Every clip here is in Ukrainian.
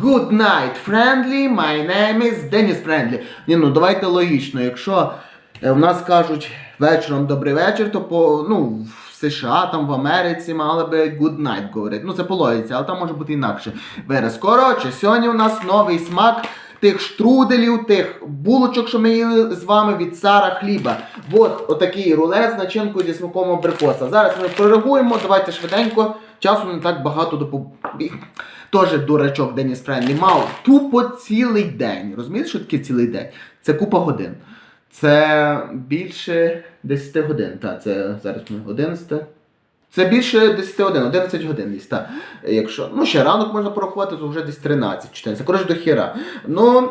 Good night, friendly. My name is Dennis Friendly. Ні, ну давайте логічно. Якщо е, в нас кажуть вечором добрий вечір, то по ну в США, там в Америці мали би good night говорити. Ну це по логіці, але там може бути інакше. Вираз. Коротше, сьогодні у нас новий смак. Тих штруделів, тих булочок, що ми їли з вами від цара хліба. От отакий рулет з начинкою зі смаком абрикоса. Зараз ми прореагуємо, давайте швиденько. Часу не так багато до Теж дурачок Деніс Френлі мав тупо цілий день. Розумієте, що таке цілий день? Це купа годин. Це більше 10 годин. Так, це зараз ми 11. Це більше 10 годин, 11 годин десь, так. Якщо, ну, ще ранок можна порахувати, то вже десь 13, 14. Коротше, до хіра. Ну,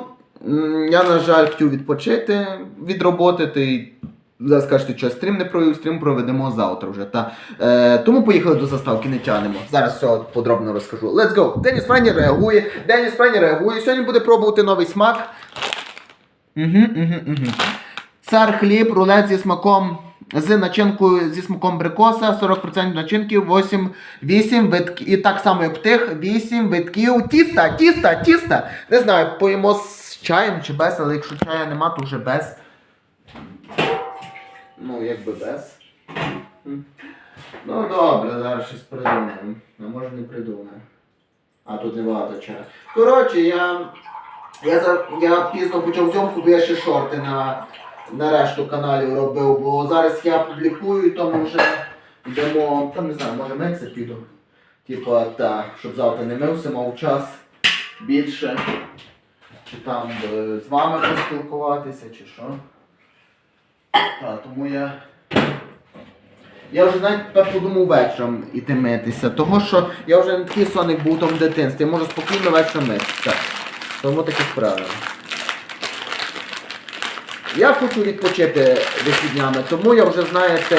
я, на жаль, хотів відпочити від роботи. Ти зараз кажете, що стрім не провів, стрім проведемо завтра вже. Та. Е, тому поїхали до заставки, не тянемо. Зараз все подробно розкажу. Let's go! Деніс Френі реагує. Деніс Френі реагує. Сьогодні буде пробувати новий смак. Угу, угу, угу. Цар хліб, рулет зі смаком. З начинкою зі смаком брикоса, 40% начинки, 8, 8 витків. І так само, як тих, 8 витків. Тіста, тіста, тіста. Не знаю, поїмо з чаєм чи без, але якщо чая нема, то вже без. Ну, якби без. Ну добре, зараз щось придумаємо. А може не придумаємо. А тут не багато чаю. Коротше, я. Я, я пізно почав зйомку, бо я ще шорти на, на решту каналів робив, бо зараз я публікую, тому вже йдемо, там не знаю, може митися піду. Типа, так, щоб завтра не мився, мав час більше. Чи там е, з вами поспілкуватися, чи що. Так, тому я. Я вже навіть подумав вечором іти митися, того що я вже не такий соник був там в дитинстві, я можу спокійно вечором митися. Тому такі справи. Я хочу відпочити вихіднями, тому я вже, знаєте,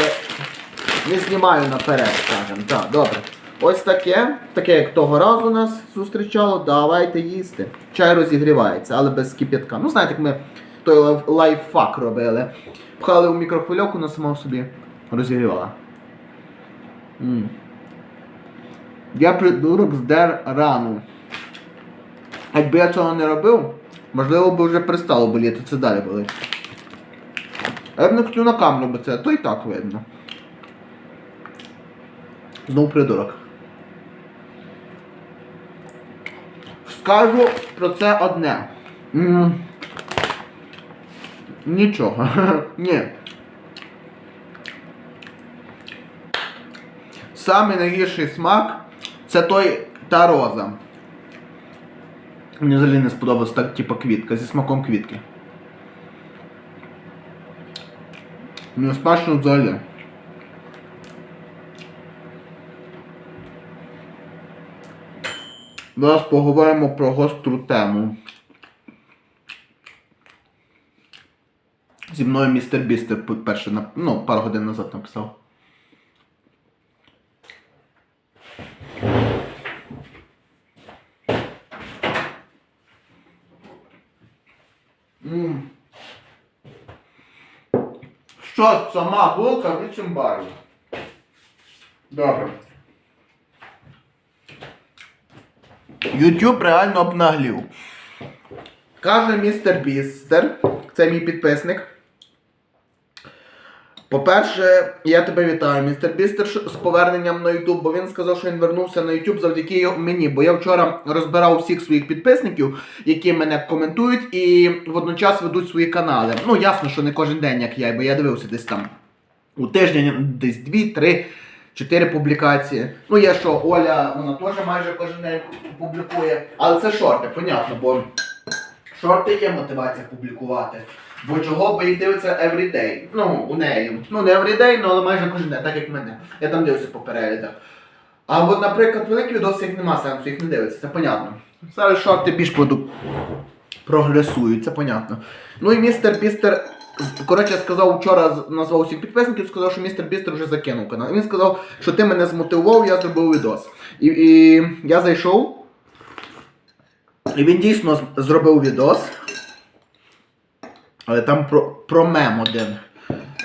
не знімаю наперед, скажімо. Так, добре. Ось таке, таке, як того разу нас зустрічало, давайте їсти. Чай розігрівається, але без кип'ятка. Ну, знаєте, як ми той лайф- лайфхак робили. Пхали у мікрохвильовку, на само собі розігрівала. М. Я придурок здер рану. Якби я цього не робив, можливо б вже перестало боліти, це далі болить. Я б не хотів на камеру, бо це, то і так видно. Знов придурок. Скажу про це одне. М, Нічого. Ні. Самий найгірший смак це той та роза. Мені взагалі не сподобалось так, типу квітка, зі смаком квітки. Не смачно взагалі. Зараз поговоримо про гостру тему. Зі мною містер Бістер перше, ну, пару годин назад написав. М. Що сама булка в іншому барі? Добре. YouTube реально обнаглів. Каже містер Бістер, це мій підписник. По-перше, я тебе вітаю, містер Бістер, з поверненням на YouTube, бо він сказав, що він вернувся на YouTube завдяки мені. Бо я вчора розбирав всіх своїх підписників, які мене коментують і водночас ведуть свої канали. Ну, ясно, що не кожен день, як я, бо я дивився десь там у тиждень десь дві, три, чотири публікації. Ну, є що, Оля, вона теж майже кожен день публікує. Але це шорти, понятно, бо шорти є мотивація публікувати. Бо чого, бо їх дивиться everyday. Ну, у неї. Ну, не everyday, ну, але майже кожен день, так як мене. Я там дивився по переглядах. А от, наприклад, великі відоси їх нема сенсу, їх не дивиться, це понятно. Зараз шорти більш проду... прогресують, це понятно. Ну і містер Бістер, коротше, сказав вчора, назвав усіх підписників, сказав, що містер Бістер вже закинув канал. І він сказав, що ти мене змотивував, я зробив відос. І, і я зайшов. І він дійсно зробив відос. Але там про, про мем один.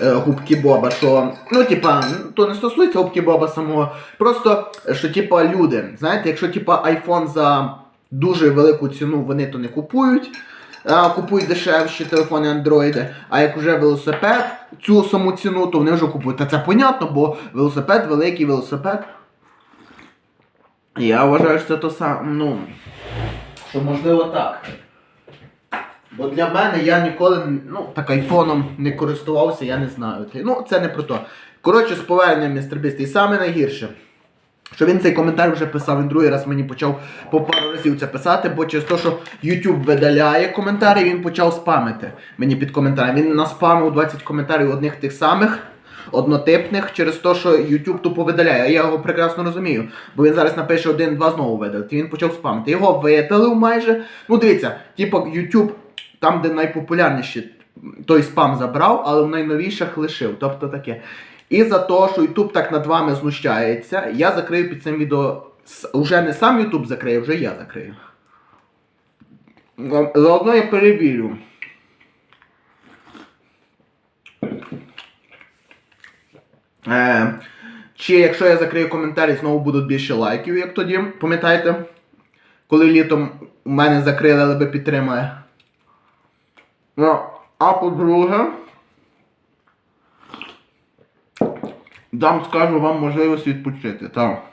е, Губки Боба, що, ну, типа, то не стосується губки Боба самого. Просто, що, типа, люди, знаєте, якщо типа iPhone за дуже велику ціну вони то не купують. А, купують дешевші телефони андроїди. А як вже велосипед, цю саму ціну, то вони вже купують. Та це понятно, бо велосипед великий велосипед. Я вважаю, що це то саме. Ну, що можливо так. Бо для мене я ніколи ну, так айфоном не користувався, я не знаю. Ну, це не про то. Коротше, з поверненням містербіст. І саме найгірше, що він цей коментар вже писав, він другий раз мені почав по пару разів це писати, бо через те, що YouTube видаляє коментарі, він почав спамити мені під коментарем. Він наспамив 20 коментарів одних тих самих. Однотипних через те, що YouTube тупо видаляє. А я його прекрасно розумію. Бо він зараз напише один-два знову видалити. Він почав спамити. Його видалив майже. Ну дивіться, типу YouTube, там, де найпопулярніші, той спам забрав, але в найновіших лишив. Тобто таке. І за те, що YouTube так над вами знущається, я закрию під цим відео. Уже не сам YouTube закриє, вже я закрию. Заодно я перевірю. Е, чи якщо я закрию коментарі, знову будуть більше лайків, як тоді, пам'ятаєте? Коли літом мене закрили, але би підтримає. А по-друге, дам скажу вам можливість відпочити, так.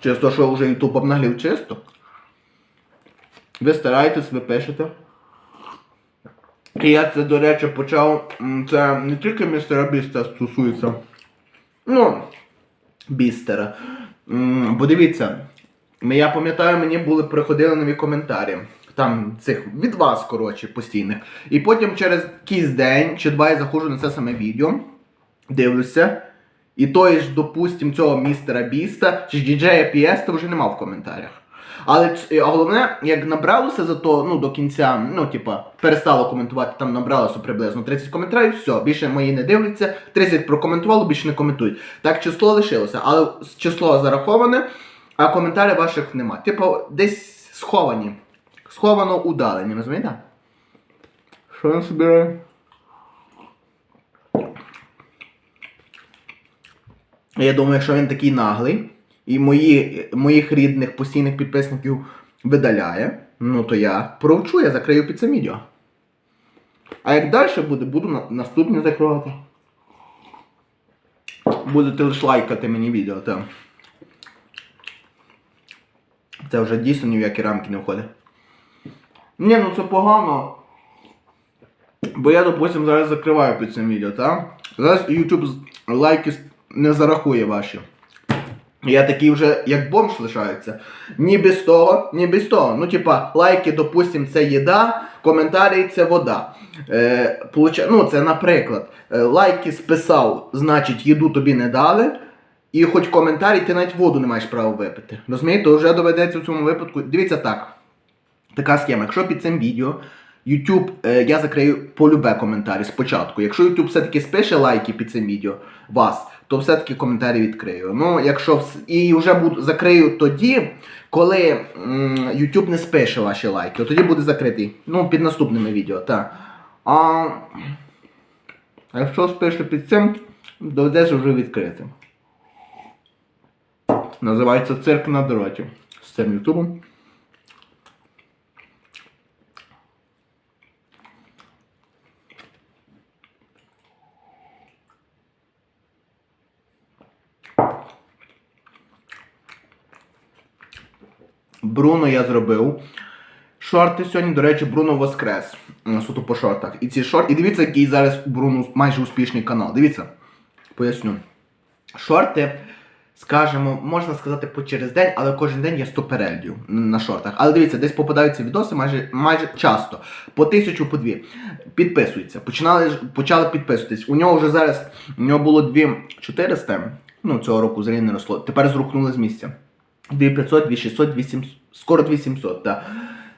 Те, що вже YouTube обнаглів чисто. Ви стараєтесь, ви пишете. І я це, до речі, почав. Це не тільки містера Біста стосується. Ну, Бістера. Бо дивіться, я пам'ятаю, мені були приходили нові коментарі. Там цих від вас, коротше, постійних. І потім через якийсь день чи два я заходжу на це саме відео, дивлюся. І той ж, допустим, цього містера Біста чи діджея Піеста вже нема в коментарях. Але головне, як набралося за то, ну до кінця, ну типа, перестало коментувати, там набралося приблизно 30 коментарів, все, більше мої не дивляться, 30 прокоментувало, більше не коментують. Так число лишилося, але число зараховане, а коментарів ваших нема. Типу, десь сховані. Сховано удалені, розумієте? Що він собирає? Я думаю, якщо він такий наглий і мої, моїх рідних постійних підписників видаляє, ну то я провчу, я закрию під цим відео. А як далі буде, буду на, наступне закривати. Будете лише лайкати мені відео, так. Це вже дійсно ні в які рамки не входить. Ні, ну це погано. Бо я, допустим, зараз закриваю під цим відео, так? Зараз YouTube лайки не зарахує ваші. Я такий вже як бомж лишається. Ні без того, ні без того. Ну, типа, лайки, допустим, це їда, коментарі це вода. Е, получа... Ну, це наприклад. Е, лайки списав, значить, їду тобі не дали. І хоч коментарі, ти навіть воду не маєш права випити. Розумієте, вже доведеться в цьому випадку. Дивіться так. Така схема. Якщо під цим відео YouTube, е, я закрию полюбе коментарі спочатку. Якщо YouTube все-таки спише лайки під цим відео вас, то все-таки коментарі відкрию. Ну, якщо і вже буду закрию тоді, коли м, YouTube не спише ваші лайки, от тоді буде закритий. Ну, під наступними відео, так. А якщо спише під цим, доведеться вже відкрити. Називається цирк на дроті з цим ютубом. Бруно я зробив. Шорти сьогодні, до речі, Бруно воскрес. Суто по шортах. І ці шорти. І дивіться, який зараз у Бруно майже успішний канал. Дивіться. Поясню. Шорти, скажімо, можна сказати по через день, але кожен день є 100 переглядів на шортах. Але дивіться, десь попадаються відоси майже, майже часто. По тисячу, по дві. Підписуються. Починали, почали підписуватись. У нього вже зараз у нього було 2400, ну цього року взагалі не росло. Тепер зрухнули з місця. 2500, 2600, 2700, скоро 2700, так.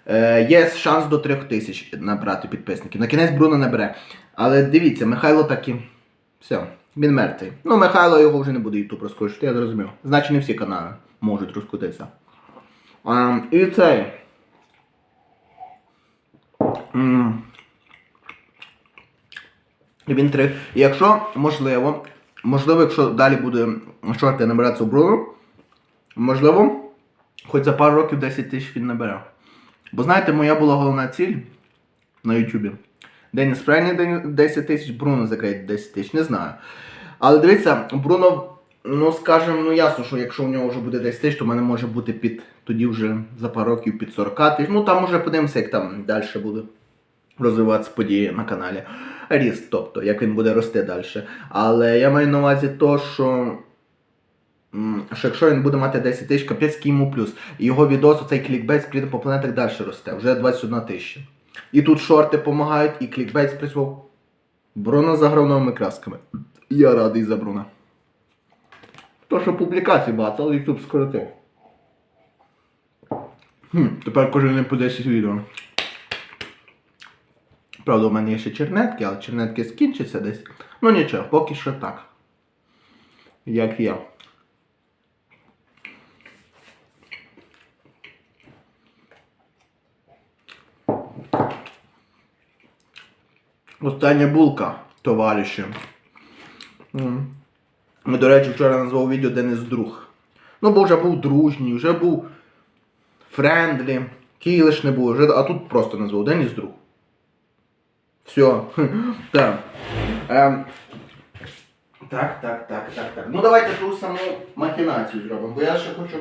Е, є шанс до 3000 набрати підписників. На кінець Бруно набере. Але дивіться, Михайло таки. Все, він мертвий. Ну, Михайло його вже не буде Ютуб розкручувати, я зрозумів. Значить, не всі канали можуть розкрутитися. А, і цей. І Він три. Якщо можливо, можливо, якщо далі буде шорти набиратися у Бруно, можливо, хоч за пару років 10 тисяч він набере. Бо знаєте, моя була головна ціль на Ютубі. Деніс Френні 10 тисяч, Бруно закриє 10 тисяч, не знаю. Але дивіться, Бруно, ну скажімо, ну ясно, що якщо у нього вже буде 10 тисяч, то в мене може бути під тоді вже за пару років під 40 тисяч. Ну там уже подивимося, як там далі буде розвиватися події на каналі. Ріст, тобто, як він буде рости далі. Але я маю на увазі то, що. Що якщо він буде мати 10 тисяч, капець йому плюс. І його відос, оцей клікбейт сприйде по планетах далі росте. Вже 21 тисяча. І тут шорти допомагають, і клікбейт спрацював. Бруно заграв новими красками. Я радий за Бруна. То, що публікацій багато, але YouTube скоротив. Хм, тепер кожен день по 10 відео. Правда, у мене є ще чернетки, але чернетки скінчаться десь. Ну нічого, поки що так. Як я. Остання булка, товариші. Ми, до речі, вчора назвав відео Денис друг. Ну, бо вже був дружній, вже був френдлі, кілиш не був, а тут просто назвав Деніс друг. Все. Так. Ем, так, так, так, так, так. Ну давайте ту саму махінацію зробимо, бо я ще хочу,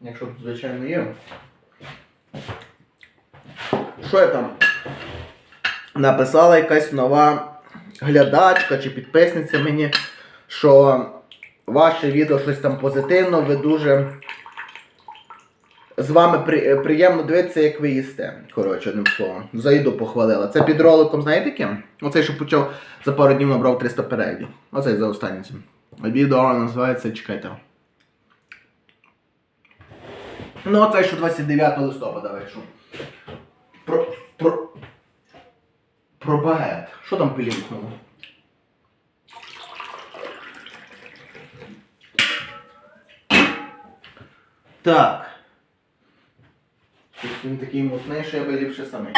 якщо тут, звичайно, є. Що я там? Написала якась нова глядачка чи підписниця мені, що ваше відео щось там позитивно, ви дуже. З вами при, приємно дивитися, як ви їсте. Коротше, одним словом. За їду похвалила. Це під роликом, знаєте ким? Оцей, що почав за пару днів набрав 300 переглядів. Оцей за останнім цим. Відео називається Чекайте. Ну, оцей, що 29 листопада вийшов. Про. Про. Про багет. Що там пилінкнуло? Так. Він такий мутний, що я би ліпше самий.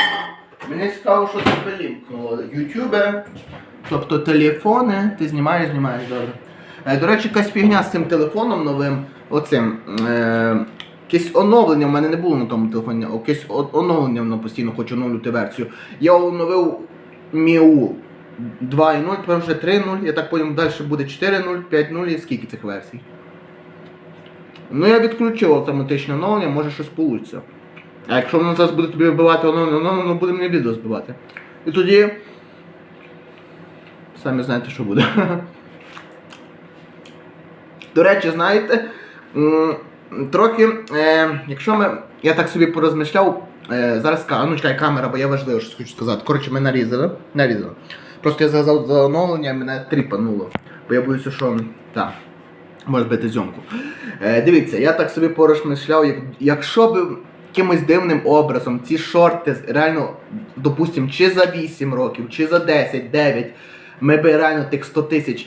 Мені цікаво, що це пилінкнуло. Ютубе, тобто телефони, ти знімаєш, знімаєш, добре. Е, До речі, якась фігня з цим телефоном новим, оцим. Е, якесь оновлення в мене не було на тому телефоні, якесь оновлення воно постійно хочу оновлювати версію. Я оновив Міу 2.0, тепер вже 3.0, я так потім далі буде 4.0, 5.0 і скільки цих версій. Ну я відключив автоматичне оновлення, може щось вийде. А якщо воно зараз буде тобі вбивати оновлення, оновлення, воно буде мені відео збивати. І тоді. Самі знаєте, що буде. До речі, знаєте, трохи, е, якщо ми. Я так собі порозмишляв, е, зараз ка- ну чекай камера, бо я важливо щось хочу сказати. Коротше, ми нарізали. нарізали. Просто я сказав за оновлення, мене тріпануло. Бо я боюся, що. Так. Може збити зйомку. Е, дивіться, я так собі порозмишляв, як, якщо б якимось дивним образом ці шорти реально, допустим, чи за 8 років, чи за 10, 9, ми би реально тих 100 тисяч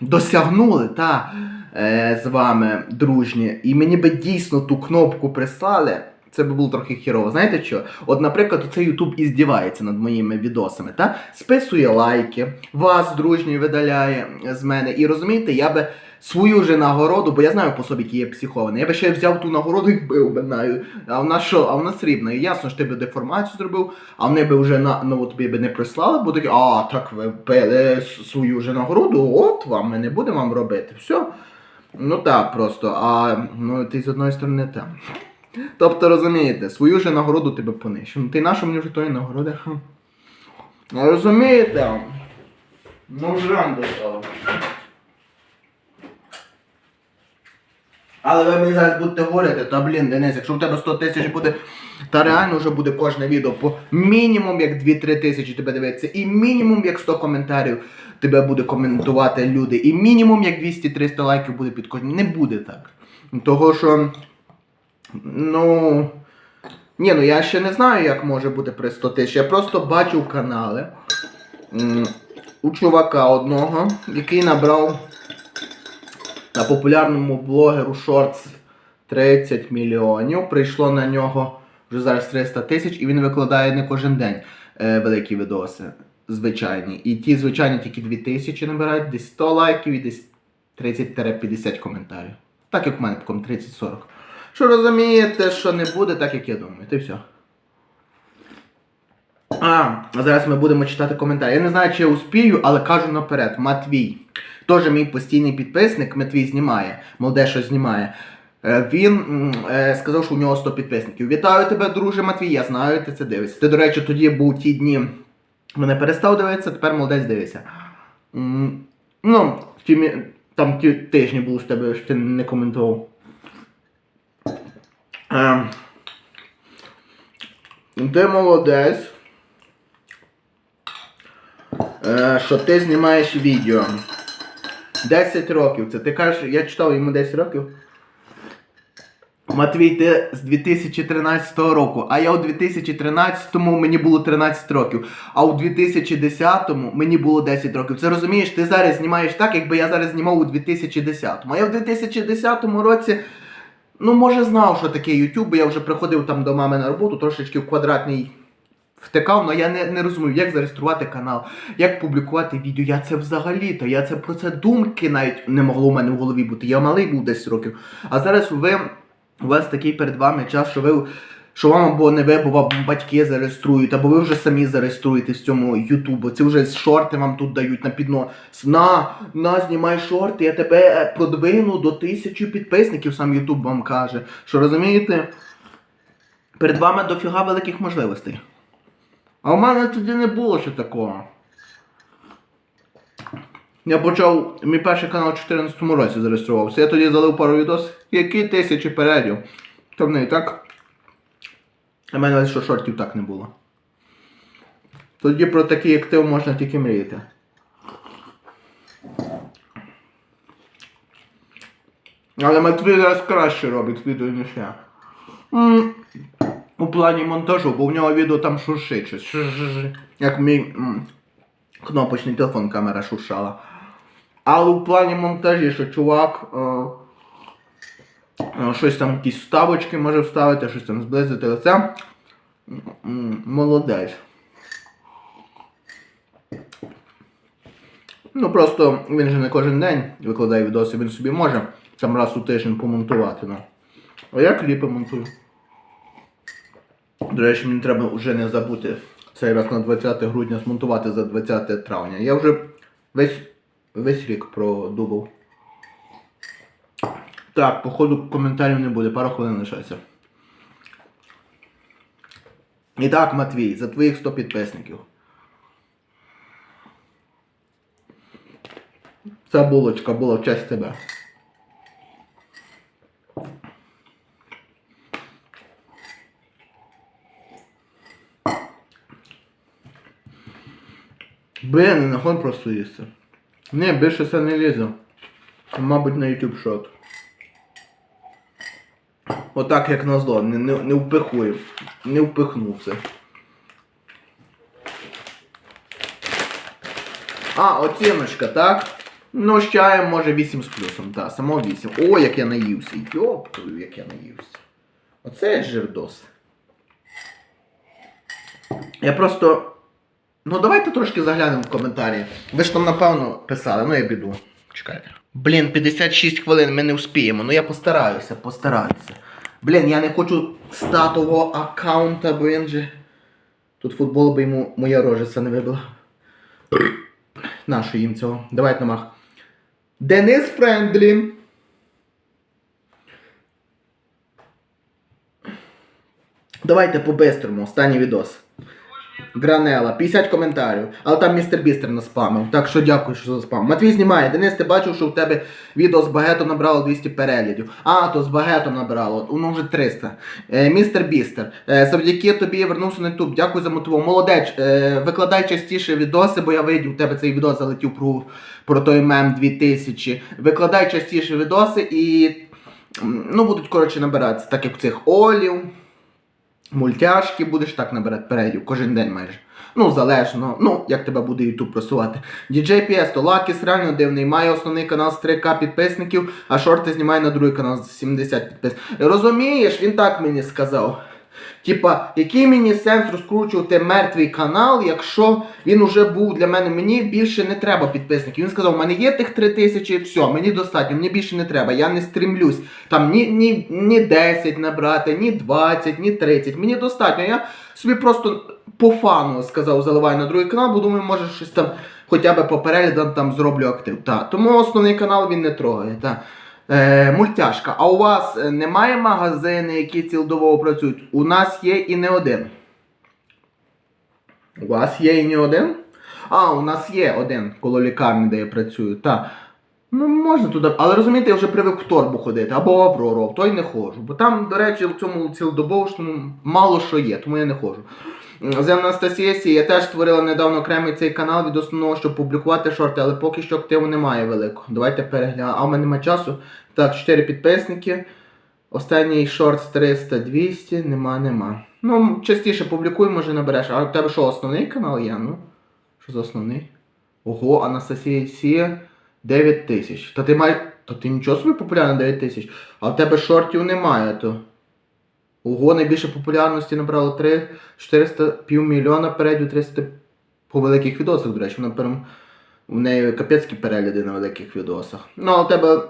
досягнули, та, е, з вами дружні, і мені би дійсно ту кнопку прислали. Це би було трохи хірово. Знаєте що? От, наприклад, цей YouTube і здівається над моїми відосами, та? списує лайки, вас дружній видаляє з мене. І розумієте, я би свою же нагороду, бо я знаю по собі, який є психований, я би ще взяв ту нагороду і бив би нею. А в нас що? А в нас рівно. І ясно, що ти би деформацію зробив, а вони би вже на ну, тобі би не прислали, бо такі, а, так ви пили с- свою вже нагороду, от вам, ми не будемо вам робити. Все. Ну так, просто. А ну ти з одної сторони там. Тобто, розумієте, свою же нагороду тебе понищив. Ну ти наша мені вже тої нагороди. Ну, розумієте? Ну, жан до того. Але ви мені зараз будете говорити, та блін, Денис, якщо в тебе 100 тисяч буде, та реально вже буде кожне відео по мінімум як 2-3 тисячі тебе дивиться, і мінімум як 100 коментарів тебе буде коментувати люди, і мінімум як 200-300 лайків буде під кожним. Не буде так. Того що. Ну. Ні, ну я ще не знаю, як може бути при 100 тисяч. Я просто бачив канали у чувака одного, який набрав на популярному блогеру Shorts 30 мільйонів. Прийшло на нього вже зараз 300 тисяч, і він викладає не кожен день е, великі відоси. Звичайні. І ті звичайні тільки 2000 набирають, десь 100 лайків і десь 30-50 коментарів. Так як в мене, 30-40. Що розумієте, що не буде так, як я думаю. Ти все. А, а зараз ми будемо читати коментарі. Я не знаю, чи я успію, але кажу наперед. Матвій. Теж мій постійний підписник, Матвій знімає, молоде що знімає. Е, Він е, сказав, що у нього 100 підписників. Вітаю тебе, друже Матвій, я знаю, ти це дивишся. Ти, до речі, тоді був ті дні. Мене перестав дивитися, тепер молодець дивиться. Ну, ті, там ті тижні тебе, що ти не коментував. Ем, ти молодець. Е, що ти знімаєш відео. 10 років. Це ти кажеш, я читав йому 10 років. Матвій, ти з 2013 року, а я у 2013-му мені було 13 років, а у 2010-му мені було 10 років. Це розумієш, ти зараз знімаєш так, якби я зараз знімав у 2010-му. А я в 2010 році, ну може знав, що таке YouTube, бо я вже приходив там до мами на роботу, трошечки в квадратний втикав, але я не, не розумів, як зареєструвати канал, як публікувати відео. Я це взагалі-то, я це про це думки навіть не могло у мене в голові бути. Я малий був 10 років. А зараз ви, у вас такий перед вами час, що ви. Що вам або не ви, або вам батьки зареєструють, або ви вже самі зареєструєтесь в цьому Ютубу. Це вже шорти вам тут дають на піднос. На, на, знімай шорти, я тебе е, продвину до тисячі підписників, сам Ютуб вам каже. Що розумієте? Перед вами дофіга великих можливостей. А у мене тоді не було ще такого. Я почав, мій перший канал у 2014 році зареєструвався. Я тоді залив пару відос, які тисячі передів. Неї так. А мене що шортів так не було. Тоді про такий актив можна тільки мріяти. Але Матвій зараз краще робить відео, ніж я. М, У плані монтажу, бо в нього відео там шуршить щось. Як мій м, кнопочний телефон камера шуршала. Але у плані монтажі, що чувак е, щось там якісь вставочки може вставити, щось там зблизити лице. Молодець. Ну просто він же не кожен день викладає відоси, він собі може там раз у тиждень помонтувати. Ну. А я кліпи монтую. До речі, мені треба вже не забути цей раз на 20 грудня змонтувати за 20 травня. Я вже весь, весь рік продумав. Так, походу коментарів не буде, пару хвилин лишається. І так, Матвій, за твоїх 100 підписників. Ця булочка була в честь тебе. Блін, не нахон просто їсти. Ні, більше це не лізе. Мабуть, на YouTube шот. Отак як назло, не, не, не впихую. Не впихнув це. А, оціночка, так? Ну, з чаєм може 8 з плюсом, так, само 8. О, як я наївся. Йоптую, як я наївся. Оце жирдос. Я просто. Ну, давайте трошки заглянемо в коментарі. Ви ж там, напевно, писали, ну я піду. Чекайте. Блін, 56 хвилин ми не вспіємо. Ну я постараюся, постараюся. Блін, я не хочу статового аккаунта, бо він же. Тут футбол би йому моя рожиця не вибила. Нащо їм цього? Давайте намах. Денис Френдлі. Давайте по-бистрому, останній відос. Гранела, 50 коментарів. Але там містер Бістер наспамив. Так що дякую, що заспамив. Матвій знімає. Денис, ти бачив, що в тебе відео з багетом набрало 200 переглядів. А, то з багетом набрало. Воно вже 300. Е, містер Бістер. Е, завдяки тобі я вернувся на YouTube. Дякую за мотиву. Молодець. Е, викладай частіше відоси, бо я видів, у тебе цей відос залетів про, про той мем 2000. Викладай частіше відоси і. Ну, будуть коротше набиратися, так як цих олів мультяшки будеш так набирати переглядів кожен день майже. Ну, залежно, ну, як тебе буде YouTube просувати. DJ PS, то Лакіс реально дивний, має основний канал з 3К підписників, а шорти знімає на другий канал з 70 підписників. Розумієш, він так мені сказав. Типа, який мені сенс розкручувати мертвий канал, якщо він уже був для мене, мені більше не треба підписників. Він сказав, у мене є тих 3 тисячі, все, мені достатньо, мені більше не треба. Я не стремлюсь там ні, ні, ні 10 набрати, ні 20, ні 30. Мені достатньо. Я собі просто по фану сказав, заливаю на другий канал, бо думаю, може щось там хоча б по переглядам там зроблю актив. Та. Тому основний канал він не трогає. Та. Е, мультяшка. А у вас е, немає магазини, які цілодобово працюють? У нас є і не один. У вас є і не один? А, у нас є один коло лікарні, де я працюю. Так. Ну, можна туди. Але розумієте, я вже привик в торбу ходити, або в Аврору, в той не ходжу. Бо там, до речі, в цьому цілодобовому мало що є, тому я не ходжу. З Анастасія Сі, я теж створила недавно окремий цей канал від основного, щоб публікувати шорти, але поки що активу немає великого. Давайте переглянемо. А в мене немає часу. Так, 4 підписники. Останній шорт 300 200, нема, нема. Ну, частіше публікуй, може набереш. А в тебе що, основний канал є? Ну? Що за основний? Ого, Анастасія Сія 9 тисяч. Та ти маєш. Та ти нічого собі популярна 9 тисяч. А в тебе шортів немає, то. Ого, найбільше популярності набрало 3, 400 півмільйона передів, 300 по великих відосах, до речі, вона прям в неї капецькі перегляди на великих відосах. Ну, а у тебе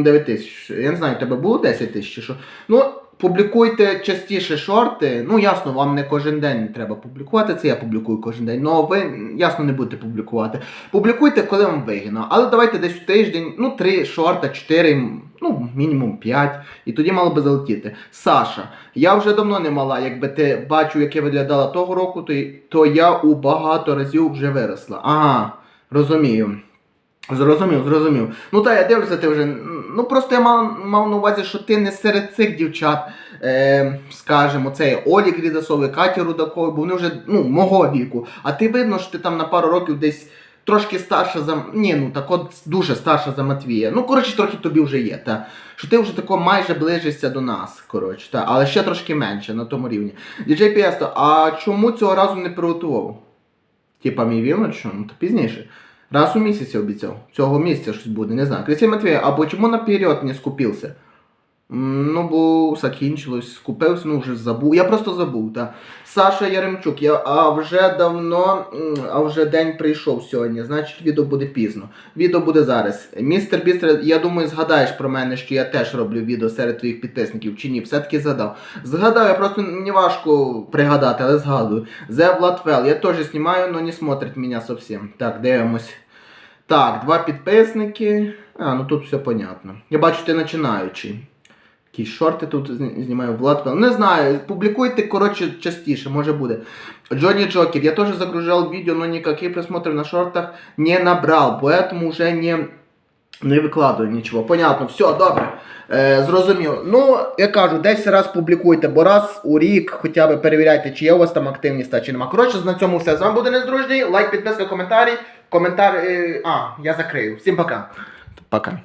9 тисяч. Я не знаю, у тебе було 10 тисяч що. Ну, публікуйте частіше шорти. Ну, ясно, вам не кожен день треба публікувати. Це я публікую кожен день. Ну, ви ясно не будете публікувати. Публікуйте, коли вам вигідно. Але давайте десь в тиждень, ну, 3 шорта, 4, ну, мінімум 5. І тоді мало би залетіти. Саша, я вже давно не мала, якби ти бачив, як я виглядала того року, то, то я у багато разів вже виросла. Ага, розумію. Зрозумів, зрозумів. Ну так, я дивлюся, ти вже. Ну просто я мав, мав на увазі, що ти не серед цих дівчат, е, скажімо, цей Олі Грідасовий, Каті Рудакової, бо вони вже ну, мого віку. А ти видно, що ти там на пару років десь трошки старша за. Ні, ну так от дуже старша за Матвія. Ну, коротше, трохи тобі вже є, та. Що ти вже тако майже ближишся до нас, коротше, та. але ще трошки менше на тому рівні. Діджей Піесто, а чому цього разу не приготував? Типа мій вівно, що? Ну то пізніше. Раз у місяць обіцяв. Цього місяця щось буде, не знаю. Крисій Матвій, або чому наперед не скупився? Ну, бо закінчилось, скупився, ну вже забув. Я просто забув, так. Саша Яремчук, я, а вже давно, а вже день прийшов сьогодні, значить відео буде пізно. Відео буде зараз. Містер Бістер, я думаю, згадаєш про мене, що я теж роблю відео серед твоїх підписників, чи ні? Все-таки згадав. Згадав, я просто мені важко пригадати, але згадую. Зе Владвел, я теж знімаю, но не смотрить мене зовсім. Так, дивимось. Так, два підписники. А, ну тут все понятно. Я бачу, ти починаючий. Якісь шорти тут знімаю Влад. Не знаю, публікуйте, коротше, частіше, може буде. Джонни Джокер, я тоже загружал видео, но никаких просмотров на шортах не набрал, поэтому уже не, не викладаю нічого. Понятно, все, добре. Е, зрозумів. Ну, я кажу, десь раз публікуйте, бо раз у рік хоча б перевіряйте, чи є у вас там активність, а чи нема. Коротше, на цьому все. З вами буде Нездружній. Лайк, підписка, коментарі. Коментар. е, а, я закрию. Всім пока. Пока.